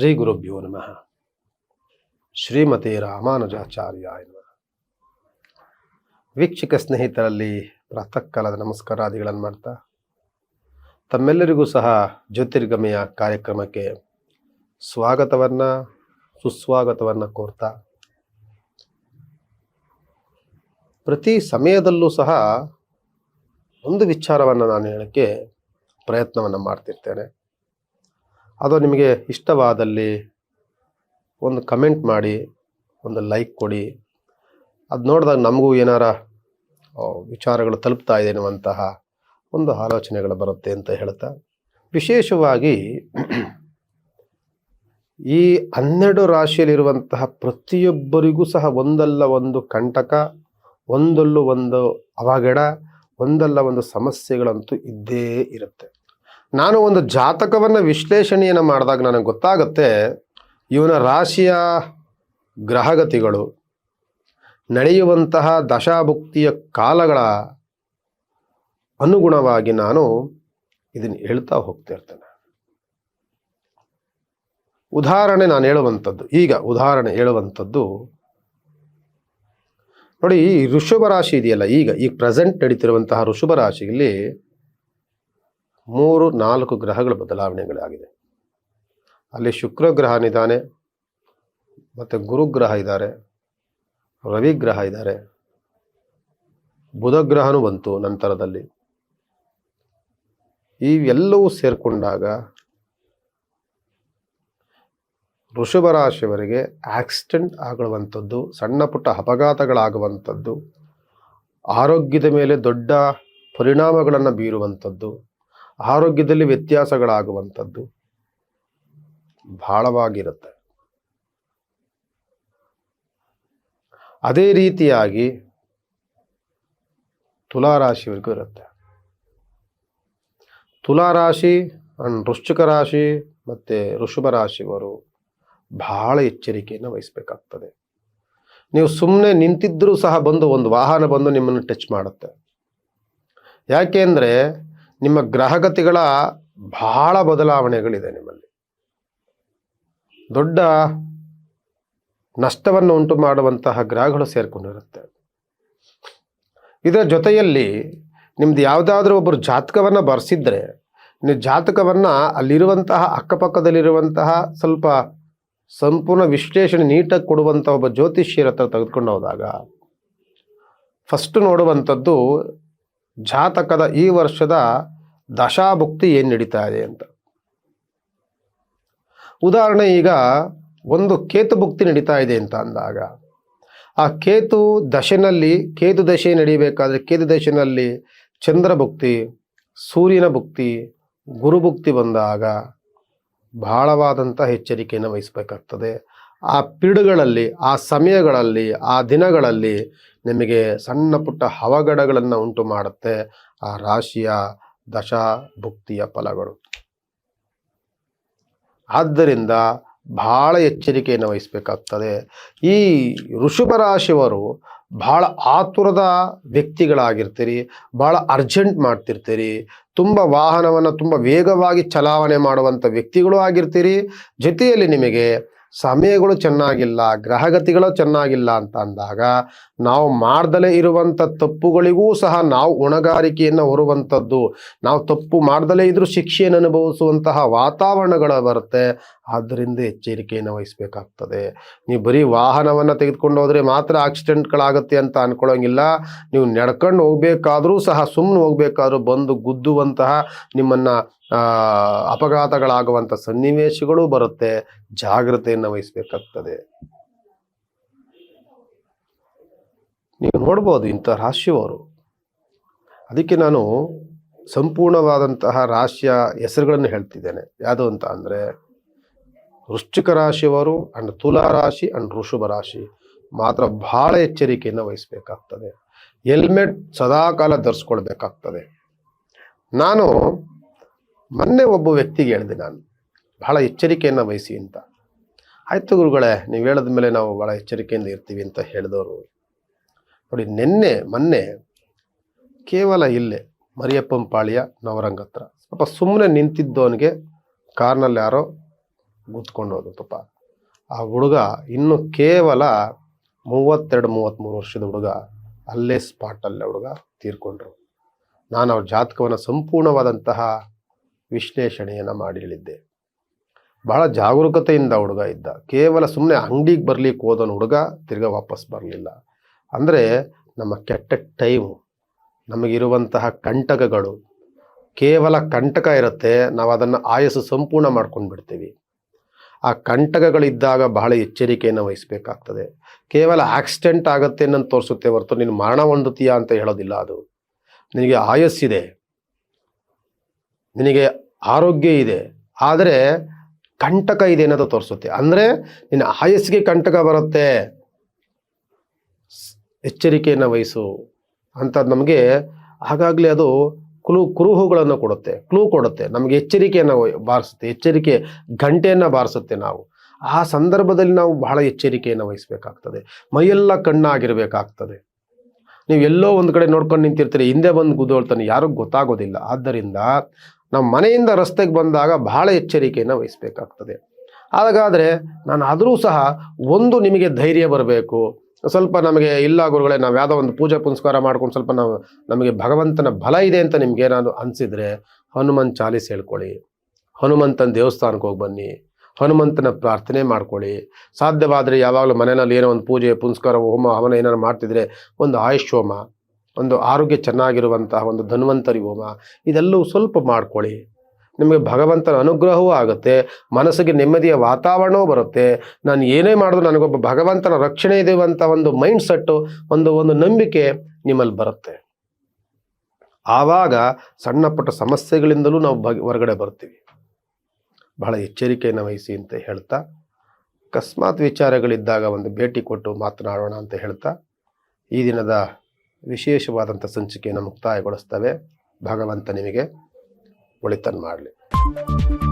ಶ್ರೀ ಗುರುಭ್ಯೋ ನಮಃ. ಶ್ರೀಮತಿ ರಾಮಾನುಜಾಚಾರ್ಯಾಯ ನಮಃ. ವೀಕ್ಷಕ ಸ್ನೇಹಿತರಲ್ಲಿ ಪ್ರಾತಃ ಕಾಲದ ನಮಸ್ಕಾರಾದಿಗಳನ್ನು ಮಾಡ್ತಾ, ತಮ್ಮೆಲ್ಲರಿಗೂ ಸಹ ಜ್ಯೋತಿರ್ಗಮಯ ಕಾರ್ಯಕ್ರಮಕ್ಕೆ ಸ್ವಾಗತವನ್ನು, ಸುಸ್ವಾಗತವನ್ನು ಕೋರ್ತಾ, ಪ್ರತಿ ಸಮಯದಲ್ಲೂ ಸಹ ಒಂದು ವಿಚಾರವನ್ನು ನಾನು ಹೇಳೋಕ್ಕೆ ಪ್ರಯತ್ನವನ್ನು ಮಾಡ್ತಿರ್ತೇನೆ. ಅದು ನಿಮಗೆ ಇಷ್ಟವಾದಲ್ಲಿ ಒಂದು ಕಮೆಂಟ್ ಮಾಡಿ, ಒಂದು ಲೈಕ್ ಕೊಡಿ. ಅದು ನೋಡಿದಾಗ ನಮಗೂ ಏನಾರ ವಿಚಾರಗಳು ತಲುಪ್ತಾ ಇದೆ ಅನ್ನುವಂತಹ ಒಂದು ಆಲೋಚನೆಗಳು ಬರುತ್ತೆ ಅಂತ ಹೇಳ್ತಾ. ವಿಶೇಷವಾಗಿ ಈ ಹನ್ನೆರಡು ರಾಶಿಯಲ್ಲಿರುವಂತಹ ಪ್ರತಿಯೊಬ್ಬರಿಗೂ ಸಹ ಒಂದಲ್ಲ ಒಂದು ಕಂಟಕ, ಒಂದಲ್ಲೂ ಒಂದು ಅವಘಡ, ಒಂದಲ್ಲ ಒಂದು ಸಮಸ್ಯೆಗಳಂತೂ ಇದ್ದೇ ಇರುತ್ತೆ. ನಾನು ಒಂದು ಜಾತಕವನ್ನು ವಿಶ್ಲೇಷಣೆಯನ್ನು ಮಾಡಿದಾಗ ನನಗೆ ಗೊತ್ತಾಗುತ್ತೆ, ಇವನ ರಾಶಿಯ ಗ್ರಹಗತಿಗಳು ನಡೆಯುವಂತಹ ದಶಾಭುಕ್ತಿಯ ಕಾಲಗಳ ಅನುಗುಣವಾಗಿ ನಾನು ಇದನ್ನು ಹೇಳ್ತಾ ಹೋಗ್ತಾ ಇರ್ತೇನೆ. ಉದಾಹರಣೆ ನಾನು ಹೇಳುವಂಥದ್ದು ಈಗ ಉದಾಹರಣೆ ಹೇಳುವಂಥದ್ದು ನೋಡಿ ಈ ಋಷಭ ರಾಶಿ ಇದೆಯಲ್ಲ, ಈಗ ಈ ಪ್ರೆಸೆಂಟ್ ನಡೀತಿರುವಂತಹ ಋಷಭ ರಾಶಿಯಲ್ಲಿ ಮೂರು, ನಾಲ್ಕು ಗ್ರಹಗಳ ಬದಲಾವಣೆಗಳಾಗಿದೆ. ಅಲ್ಲಿ ಶುಕ್ರ ಗ್ರಹನಿದ್ದಾನೆ ಮತ್ತು ಗುರುಗ್ರಹ ಇದ್ದಾರೆ, ರವಿ ಗ್ರಹ ಇದ್ದಾರೆ, ಬುಧ ಗ್ರಹನೂ ಬಂತು ನಂತರದಲ್ಲಿ. ಇವೆಲ್ಲವೂ ಸೇರಿಕೊಂಡಾಗ ವೃಷಭ ರಾಶಿಯವರಿಗೆ ಆಕ್ಸಿಡೆಂಟ್ ಆಗುವಂಥದ್ದು, ಸಣ್ಣ ಪುಟ್ಟ ಅಪಘಾತಗಳಾಗುವಂಥದ್ದು, ಆರೋಗ್ಯದ ಮೇಲೆ ದೊಡ್ಡ ಪರಿಣಾಮಗಳನ್ನು ಬೀರುವಂಥದ್ದು ಆರೋಗ್ಯದಲ್ಲಿ ವ್ಯತ್ಯಾಸಗಳಾಗುವಂಥದ್ದು ಬಹಳವಾಗಿರುತ್ತೆ ಅದೇ ರೀತಿಯಾಗಿ ತುಲಾರಾಶಿಯವರಿಗೂ ಇರುತ್ತೆ. ತುಲಾರಾಶಿ ಅಂಡ್ ವೃಶ್ಚಿಕ ರಾಶಿ ಮತ್ತು ಋಷಭ ರಾಶಿಯವರು ಬಹಳ ಎಚ್ಚರಿಕೆಯನ್ನು ವಹಿಸಬೇಕಾಗ್ತದೆ. ನೀವು ಸುಮ್ಮನೆ ನಿಂತಿದ್ದರೂ ಸಹ ಬಂದು ಒಂದು ವಾಹನ ಬಂದು ನಿಮ್ಮನ್ನು ಟಚ್ ಮಾಡುತ್ತೆ. ಯಾಕೆಂದರೆ ನಿಮ್ಮ ಗ್ರಹಗತಿಗಳ ಬಹಳ ಬದಲಾವಣೆಗಳಿದೆ ನಿಮ್ಮಲ್ಲಿ. ದೊಡ್ಡ ನಷ್ಟವನ್ನು ಉಂಟು ಮಾಡುವಂತಹ ಗ್ರಹಗಳು ಸೇರಿಕೊಂಡಿರುತ್ತೆ. ಇದರ ಜೊತೆಯಲ್ಲಿ ನಿಮ್ದು ಯಾವುದಾದ್ರೂ ಒಬ್ಬರು ಜಾತಕವನ್ನು ಬರೆಸಿದ್ರೆ, ನೀವು ಜಾತಕವನ್ನು ಅಲ್ಲಿರುವಂತಹ ಅಕ್ಕಪಕ್ಕದಲ್ಲಿರುವಂತಹ ಸ್ವಲ್ಪ ಸಂಪೂರ್ಣ ವಿಶ್ಲೇಷಣೆ ನೀಟಾಗಿ ಕೊಡುವಂಥ ಒಬ್ಬ ಜ್ಯೋತಿಷ್ಯರ ಹತ್ರ ತೆಗೆದುಕೊಂಡು ಹೋದಾಗ ಫಸ್ಟ್ ನೋಡುವಂಥದ್ದು ಜಾತಕದ ಈ ವರ್ಷದ ದಶಾಭುಕ್ತಿ ಏನು ನಡೀತಾ ಇದೆ ಅಂತ. ಉದಾಹರಣೆ ಈಗ ಒಂದು ಕೇತು ಭುಕ್ತಿ ನಡೀತಾ ಇದೆ ಅಂತ ಅಂದಾಗ, ಆ ಕೇತು ದಶೆನಲ್ಲಿ, ಕೇತು ದಶೆ ನಡೀಬೇಕಾದ್ರೆ ಕೇತು ದಶೆನಲ್ಲಿ ಚಂದ್ರ ಭುಕ್ತಿ, ಸೂರ್ಯನ ಭುಕ್ತಿ ಗುರುಭುಕ್ತಿ ಬಂದಾಗ ಬಹಳವಾದಂಥ ಎಚ್ಚರಿಕೆಯನ್ನು ವಹಿಸಬೇಕಾಗ್ತದೆ. ಆ ಪಿಡುಗಳಲ್ಲಿ, ಆ ಸಮಯಗಳಲ್ಲಿ, ಆ ದಿನಗಳಲ್ಲಿ ನಿಮಗೆ ಸಣ್ಣ ಪುಟ್ಟ ಹವಗಡಗಳನ್ನು ಉಂಟು ಮಾಡುತ್ತೆ ಆ ರಾಶಿಯ ದಶಾ ಭುಕ್ತಿಯ ಫಲಗಳು. ಆದ್ದರಿಂದ ಬಹಳ ಎಚ್ಚರಿಕೆಯನ್ನು ವಹಿಸಬೇಕಾಗ್ತದೆ. ಈ ಋಷಭ ರಾಶಿಯವರು ಬಹಳ ಆತುರದ ವ್ಯಕ್ತಿಗಳಾಗಿರ್ತೀರಿ ಬಹಳ ಅರ್ಜೆಂಟ್ ಮಾಡ್ತಿರ್ತೀರಿ ತುಂಬ ವಾಹನವನ್ನು ತುಂಬ ವೇಗವಾಗಿ ಚಲಾವಣೆ ಮಾಡುವಂಥ ವ್ಯಕ್ತಿಗಳು ಆಗಿರ್ತೀರಿ. ಜೊತೆಯಲ್ಲಿ ನಿಮಗೆ ಸಮಯಗಳು ಚೆನ್ನಾಗಿಲ್ಲ, ಗ್ರಹಗತಿಗಳು ಚೆನ್ನಾಗಿಲ್ಲ ಅಂತ ಅಂದಾಗ ನಾವು ಮಾಡ್ದಲೇ ಇರುವಂಥ ತಪ್ಪುಗಳಿಗೂ ಸಹ ನಾವು ಹೊಣೆಗಾರಿಕೆಯನ್ನು ಹೊರುವಂಥದ್ದು. ನಾವು ತಪ್ಪು ಮಾಡ್ದಲೇ ಇದ್ರೂ ಶಿಕ್ಷೆಯನ್ನು ಅನುಭವಿಸುವಂತಹ ವಾತಾವರಣಗಳು ಬರುತ್ತೆ. ಆದ್ದರಿಂದ ಎಚ್ಚರಿಕೆಯನ್ನು ವಹಿಸಬೇಕಾಗ್ತದೆ. ನೀವು ಬರೀ ವಾಹನವನ್ನು ತೆಗೆದುಕೊಂಡು ಹೋದರೆ ಮಾತ್ರ ಆಕ್ಸಿಡೆಂಟ್ಗಳಾಗುತ್ತೆ ಅಂತ ಅಂದ್ಕೊಳ್ಳೋಂಗಿಲ್ಲ ನೀವು ನಡ್ಕೊಂಡು ಹೋಗಬೇಕಾದರೂ ಸಹ ಸುಮ್ಮನೆ ಹೋಗಬೇಕಾದ್ರೂ ಬಂದು ಗುದ್ದುವಂತಹ ನಿಮ್ಮನ್ನು ಅಪಘಾತಗಳಾಗುವಂಥ ಸನ್ನಿವೇಶಗಳು ಬರುತ್ತೆ, ಜಾಗ್ರತೆಯನ್ನು ವಹಿಸಬೇಕಾಗ್ತದೆ. ನೀವು ನೋಡ್ಬೋದು ಇಂಥ ರಾಶಿಯವರು. ಅದಕ್ಕೆ ನಾನು ಸಂಪೂರ್ಣವಾದಂತಹ ರಾಶಿಯ ಹೆಸರುಗಳನ್ನು ಹೇಳ್ತಿದ್ದೇನೆ. ಯಾವುದು ಅಂತ ಅಂದರೆ, ವೃಶ್ಚಿಕ ರಾಶಿಯವರು ಅಂಡ್ ತುಲಾ ರಾಶಿ ಅಂಡ್ ಋಷಭ ರಾಶಿ ಮಾತ್ರ ಬಹಳ ಎಚ್ಚರಿಕೆಯನ್ನು ವಹಿಸಬೇಕಾಗ್ತದೆ. ಹೆಲ್ಮೆಟ್ ಸದಾಕಾಲ ಧರಿಸ್ಕೊಳ್ಬೇಕಾಗ್ತದೆ. ನಾನು ಮೊನ್ನೆ ಒಬ್ಬ ವ್ಯಕ್ತಿಗೆ ಹೇಳಿದೆ ನಾನು, ಬಹಳ ಎಚ್ಚರಿಕೆಯನ್ನು ವಹಿಸಿ ಅಂತ. ಆಯ್ತು ಗುರುಗಳೇ, ನೀವು ಹೇಳಿದ ಮೇಲೆ ನಾವು ಭಾಳ ಎಚ್ಚರಿಕೆಯಿಂದ ಇರ್ತೀವಿ ಅಂತ ಹೇಳಿದವರು. ನೋಡಿ, ನಿನ್ನೆ, ಮೊನ್ನೆ ಕೇವಲ ಇಲ್ಲೇ ಮರಿಯಪ್ಪನ ಪಾಳ್ಯ ನವರಂಗ ಹತ್ರ ಪಾಪ ಸುಮ್ಮನೆ ನಿಂತಿದ್ದವನಿಗೆ ಕಾರ್ನಲ್ಲಿ ಯಾರೋ ಗುತ್ಕೊಂಡು ಹೋದ ತುಪ್ಪ ಆ ಹುಡುಗ ಇನ್ನು ಕೇವಲ ಮೂವತ್ತೆರಡು ಮೂವತ್ತ್ಮೂರು ವರ್ಷದ ಹುಡುಗ, ಅಲ್ಲೇ ಸ್ಪಾಟಲ್ಲೇ ಹುಡುಗ ತೀರ್ಕೊಂಡ್ರು. ನಾನು ಅವ್ರ ಜಾತಕವನ್ನು ಸಂಪೂರ್ಣವಾದಂತಹ ವಿಶ್ಲೇಷಣೆಯನ್ನು ಮಾಡಿ ಹೇಳಿದ್ದೆ ಬಹಳ ಜಾಗರೂಕತೆಯಿಂದ ಹುಡುಗ ಇದ್ದ. ಕೇವಲ ಸುಮ್ಮನೆ ಅಂಗಡಿಗೆ ಬರ್ಲಿಕ್ಕೆ ಹೋದನು ಹುಡುಗ ತಿರ್ಗ ವಾಪಸ್ ಬರಲಿಲ್ಲ. ಅಂದರೆ ನಮ್ಮ ಕೆಟ್ಟ ಟೈಮು, ನಮಗಿರುವಂತಹ ಕಂಟಕಗಳು, ಕೇವಲ ಕಂಟಕ ಇರುತ್ತೆ ನಾವು ಅದನ್ನು ಆಯಸ್ಸು ಸಂಪೂರ್ಣ ಮಾಡ್ಕೊಂಡು ಬಿಡ್ತೀವಿ. ಆ ಕಂಟಕಗಳಿದ್ದಾಗ ಬಹಳ ಎಚ್ಚರಿಕೆಯನ್ನು ವಹಿಸಬೇಕಾಗ್ತದೆ. ಕೇವಲ ಆಕ್ಸಿಡೆಂಟ್ ಆಗುತ್ತೆ ಅನ್ನೋದು ತೋರಿಸುತ್ತೆ ಹೊರತು ನೀನು ಮರಣ ಹೊಂದುತ್ತೀಯಾ ಅಂತ ಹೇಳೋದಿಲ್ಲ ಅದು. ನಿನಗೆ ಆಯಸ್ಸಿದೆ. ನಿನಗೆ ಆರೋಗ್ಯ ಇದೆ, ಆದರೆ ಕಂಟಕ ಇದೆ ಅನ್ನೋದು ತೋರಿಸುತ್ತೆ. ಅಂದರೆ ನಿನ್ನ ಆಯಸ್ಸಿಗೆ ಕಂಟಕ ಬರುತ್ತೆ. ಎಚ್ಚರಿಕೆಯನ್ನು ವಹಿಸು ಅಂತ ನಮಗೆ ಹಾಗಾಗಲೇ ಅದು ಕ್ಲೂ ಕುರುಹುಗಳನ್ನು ಕೊಡುತ್ತೆ, ಕ್ಲೂ ಕೊಡುತ್ತೆ. ನಮಗೆ ಎಚ್ಚರಿಕೆಯನ್ನು ಬಾರಿಸುತ್ತೆ, ಎಚ್ಚರಿಕೆ ಗಂಟೆಯನ್ನು ಬಾರಿಸುತ್ತೆ ನಾವು. ಆ ಸಂದರ್ಭದಲ್ಲಿ ನಾವು ಬಹಳ ಎಚ್ಚರಿಕೆಯನ್ನು ವಹಿಸಬೇಕಾಗ್ತದೆ. ಮೈಯೆಲ್ಲ ಕಣ್ಣಾಗಿರಬೇಕಾಗ್ತದೆ. ನೀವು ಎಲ್ಲೋ ಒಂದು ಕಡೆ ನೋಡ್ಕೊಂಡು ನಿಂತಿರ್ತೀರಿ, ಹಿಂದೆ ಬಂದು ಗುದ್ದೋಳ್ತಾನೆ ಯಾರಿಗೂ ಗೊತ್ತಾಗೋದಿಲ್ಲ. ಆದ್ದರಿಂದ ನಾವು ಮನೆಯಿಂದ ರಸ್ತೆಗೆ ಬಂದಾಗ ಬಹಳ ಎಚ್ಚರಿಕೆಯನ್ನು ವಹಿಸಬೇಕಾಗ್ತದೆ. ಹಾಗಾದರೆ ನಾನು ಆದರೂ ಸಹ ಒಂದು ನಿಮಗೆ ಧೈರ್ಯ ಬರಬೇಕು. ಸ್ವಲ್ಪ ನಮಗೆ ಇಲ್ಲ ಗುರುಗಳೇ, ನಾವು ಯಾವುದೋ ಒಂದು ಪೂಜೆ ಪುನಸ್ಕಾರ ಮಾಡ್ಕೊಂಡು ಸ್ವಲ್ಪ ನಾವು ನಮಗೆ ಭಗವಂತನ ಬಲ ಇದೆ ಅಂತ ನಿಮ್ಗೆ ಏನಾದ್ರು ಅನಿಸಿದರೆ ಹನುಮನ್ ಚಾಲೀಸ್ ಹೇಳ್ಕೊಳ್ಳಿ. ಹನುಮಂತನ ದೇವಸ್ಥಾನಕ್ಕೆ ಹೋಗಿ ಬನ್ನಿ. ಹನುಮಂತನ ಪ್ರಾರ್ಥನೆ ಮಾಡ್ಕೊಳ್ಳಿ. ಸಾಧ್ಯವಾದರೆ ಯಾವಾಗಲೂ ಮನೆಯಲ್ಲಿ ಏನೋ ಒಂದು ಪೂಜೆ, ಪುನಸ್ಕಾರ, ಹೋಮ, ಹವನ ಏನಾರು ಮಾಡ್ತಿದ್ರೆ ಒಂದು ಆಯುಷ್ ಹೋಮ ಒಂದು ಆರೋಗ್ಯ ಚೆನ್ನಾಗಿರುವಂತಹ ಒಂದು ಧನ್ವಂತರಿ ಹೋಮ, ಇದೆಲ್ಲವೂ ಸ್ವಲ್ಪ ಮಾಡ್ಕೊಳ್ಳಿ. ನಿಮಗೆ ಭಗವಂತನ ಅನುಗ್ರಹವೂ ಆಗುತ್ತೆ, ಮನಸ್ಸಿಗೆ ನೆಮ್ಮದಿಯ ವಾತಾವರಣವೂ ಬರುತ್ತೆ. ನಾನು ಏನೇ ಮಾಡಿದ್ರು ನನಗೊಬ್ಬ ಭಗವಂತನ ರಕ್ಷಣೆ ಇದೆ ಅಂತ ಒಂದು ಮೈಂಡ್ ಸೆಟ್ಟು, ಒಂದು ಒಂದು ನಂಬಿಕೆ ನಿಮ್ಮಲ್ಲಿ ಬರುತ್ತೆ. ಆವಾಗ ಸಣ್ಣ ಪುಟ್ಟ ಸಮಸ್ಯೆಗಳಿಂದಲೂ ನಾವು ಹೊರಗಡೆ ಬರ್ತೀವಿ. ಬಹಳ ಎಚ್ಚರಿಕೆಯನ್ನು ವಹಿಸಿ ಅಂತ ಹೇಳ್ತಾ, ಅಕಸ್ಮಾತ್ ವಿಚಾರಗಳಿದ್ದಾಗ ಒಂದು ಭೇಟಿ ಕೊಟ್ಟು ಮಾತನಾಡೋಣ ಅಂತ ಹೇಳ್ತಾ, ಈ ದಿನದ ವಿಶೇಷವಾದಂಥ ಸಂಚಿಕೆಯನ್ನು ಮುಕ್ತಾಯಗೊಳಿಸ್ತವೆ. ಭಗವಂತ ನಿಮಗೆ ಒಳಿತನ್ನು ಮಾಡಲಿ.